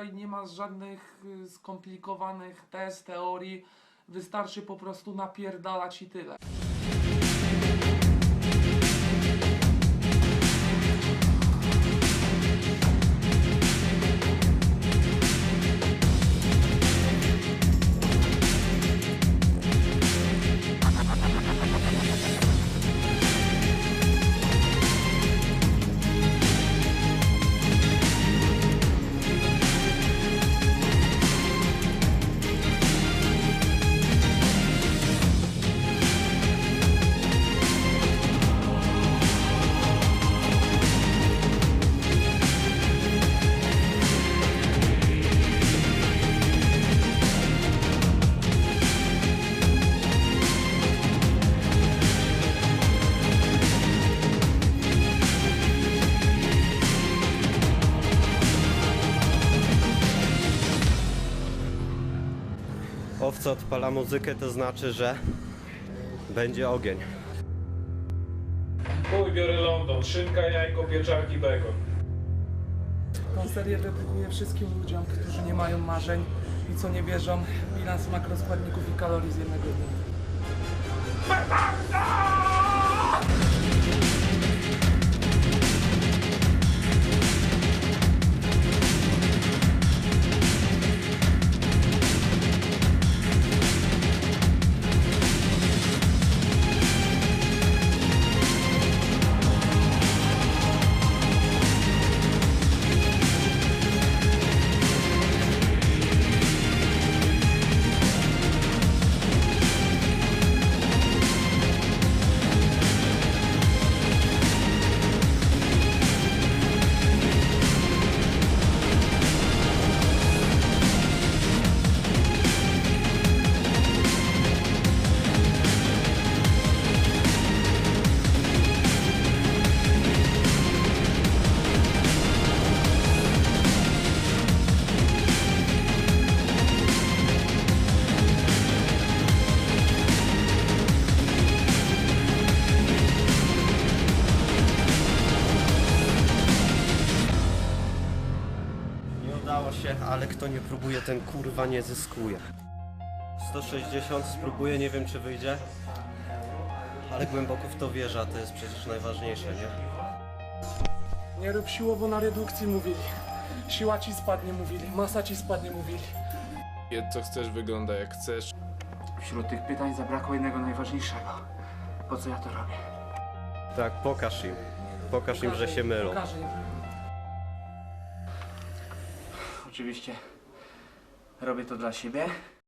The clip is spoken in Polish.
tutaj nie ma żadnych y, skomplikowanych test, teorii. Wystarczy po prostu napierdalać i tyle. Owca odpala muzykę, to znaczy, że będzie ogień. Chuj, biorę London. Szynka, jajko, pieczarki, bekon. Tą serię dedykuję wszystkim ludziom, którzy nie mają marzeń i co nie wierzą w bilans makroskładników i kalorii z jednego dnia. Nie udało się, ale kto nie próbuje, ten kurwa nie zyskuje. 160 spróbuję, nie wiem czy wyjdzie. Ale głęboko w to wierzę, a to jest przecież najważniejsze, nie? Nie rób siłowo na redukcji, mówili. Siła ci spadnie, mówili. Masa ci spadnie, mówili. Jedz co chcesz, wygląda jak chcesz. Wśród tych pytań zabrakło jednego najważniejszego. Po co ja to robię? Tak, pokaż im. Pokaż im, że się mylą. Pokażę im. Oczywiście robię to dla siebie.